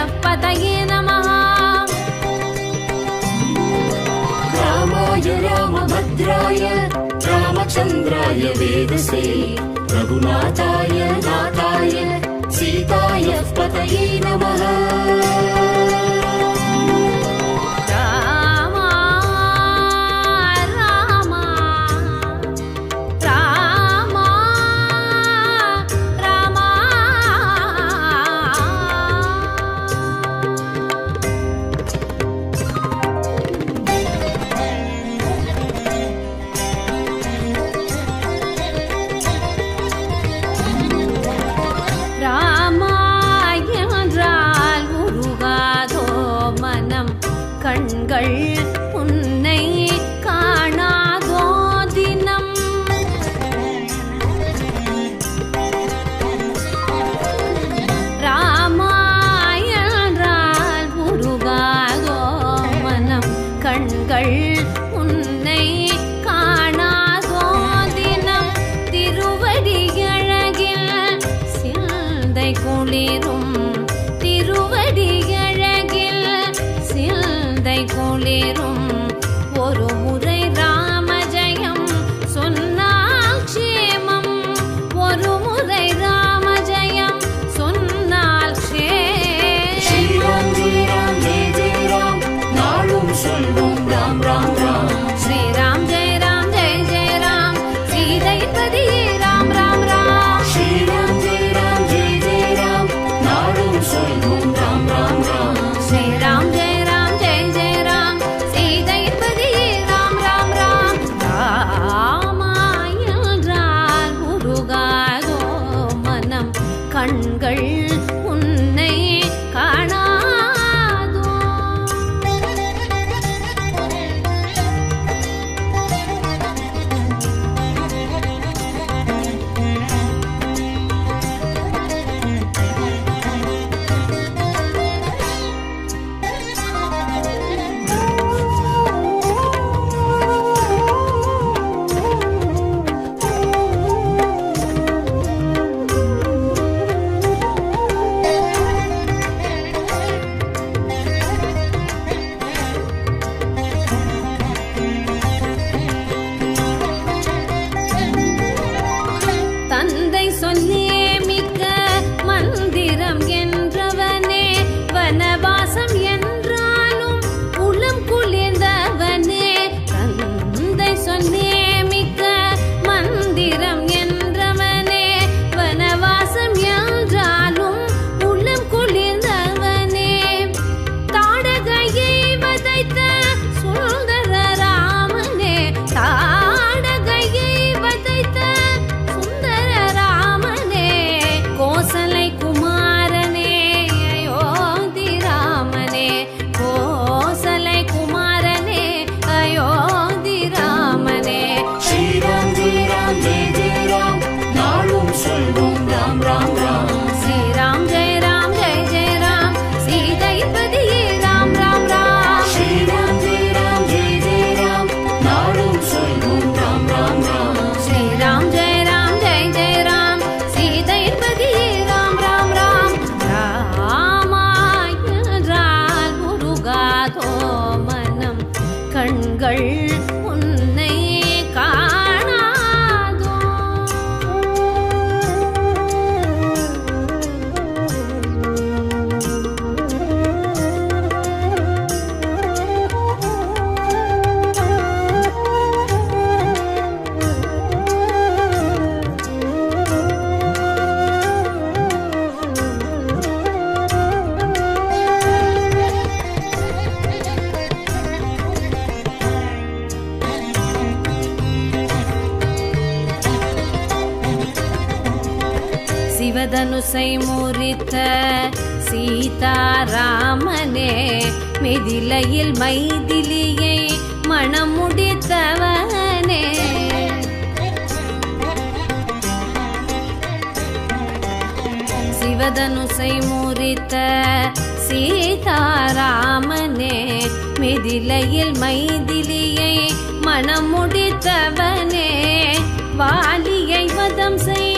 श्रीगणेशाय नमः रामाय रामभद्राय रामचन्द्राय वेदसे रघुनाथाय नाथाय सीताय पतये नमः குளிரும் திருவடியழகில் சிந்தை குளிரும். தனுசை முறித்த சீதாராமனே மெதிலையில் மைதிலியை மணம் முடித்தவனே சிவதனுசை முறித்த சீதாராமனே மெதிலையில் மைதிலியை மணம் முடித்தவனே வாலியை வதம் செய்